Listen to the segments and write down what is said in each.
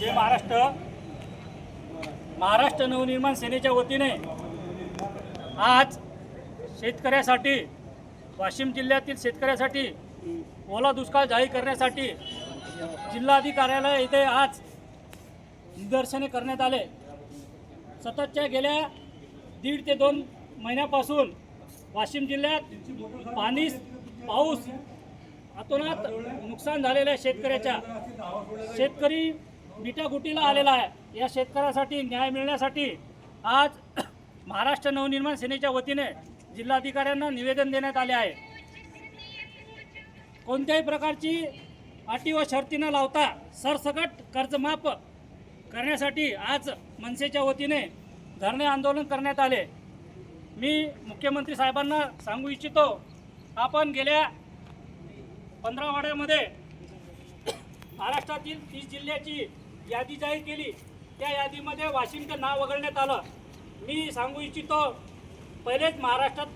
जय महाराष्ट्र. महाराष्ट्र नवनिर्माण सेनेच्या वतीने आज शेतकऱ्यासाठी वाशिम जिल्ह्यातील शेतकऱ्यासाठी ओला दुष्काळ जाहीर करण्यासाठी जिल्हाधिकार्यालय येथे आज निदर्शने करण्यात आले. सततच्या गेल्या दीड ते दोन महिन्यापासून वाशिम जिल्ह्यात पाणी पाऊस अतोनात नुकसान झालेल्या शेतकऱ्याच्या शेतकरी मिटागुटीला आलेला आहे. या शेतकऱ्यासाठी न्याय मिळण्यासाठी आज महाराष्ट्र नवनिर्माण सेनेच्या वतीने जिल्हाधिकाऱ्यांना निवेदन देण्यात आले आहे. कोणत्याही प्रकारची अटी व शर्ती न लावता सरसकट कर्जमाफ करण्यासाठी आज मनसेच्या वतीने धरणे आंदोलन करण्यात आले. मी मुख्यमंत्री साहेबांना सांगू इच्छितो आपण गेल्या पंधरा वाड्यामध्ये महाराष्ट्रातील तीस जिल्ह्याची यादी जाहीर केली. त्या यादीमध्ये वाशिमचं नाव वगळण्यात आलं. मी सांगू इच्छितो पहिलेच महाराष्ट्रात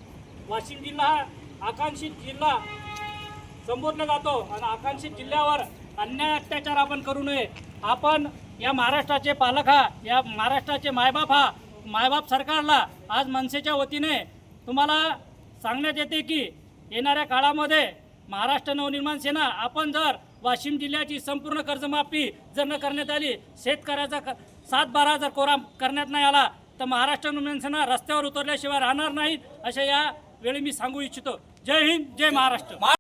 वाशिम जिल्हा हा आकांक्षित जिल्हा संबोधला जातो आणि आकांक्षित जिल्ह्यावर अन्याय अत्याचार आपण करू नये. आपण या महाराष्ट्राचे पालक हा या महाराष्ट्राचे मायबाप हा मायबाप सरकारला आज मनसेच्या वतीने तुम्हाला सांगण्यात येते की येणाऱ्या काळामध्ये महाराष्ट्र नवनिर्माण सेना आपण जर वाशिम जिल्ह्याची संपूर्ण कर्जमाफी जर न करण्यात आली शेतकऱ्याचा क- सात बारा जर कोरा करण्यात नाही आला तर महाराष्ट्र नवनिर्माण रस्त्यावर उतरल्याशिवाय राहणार नाहीत अशा या वेळी मी सांगू इच्छितो. जय हिंद जय महाराष्ट्र.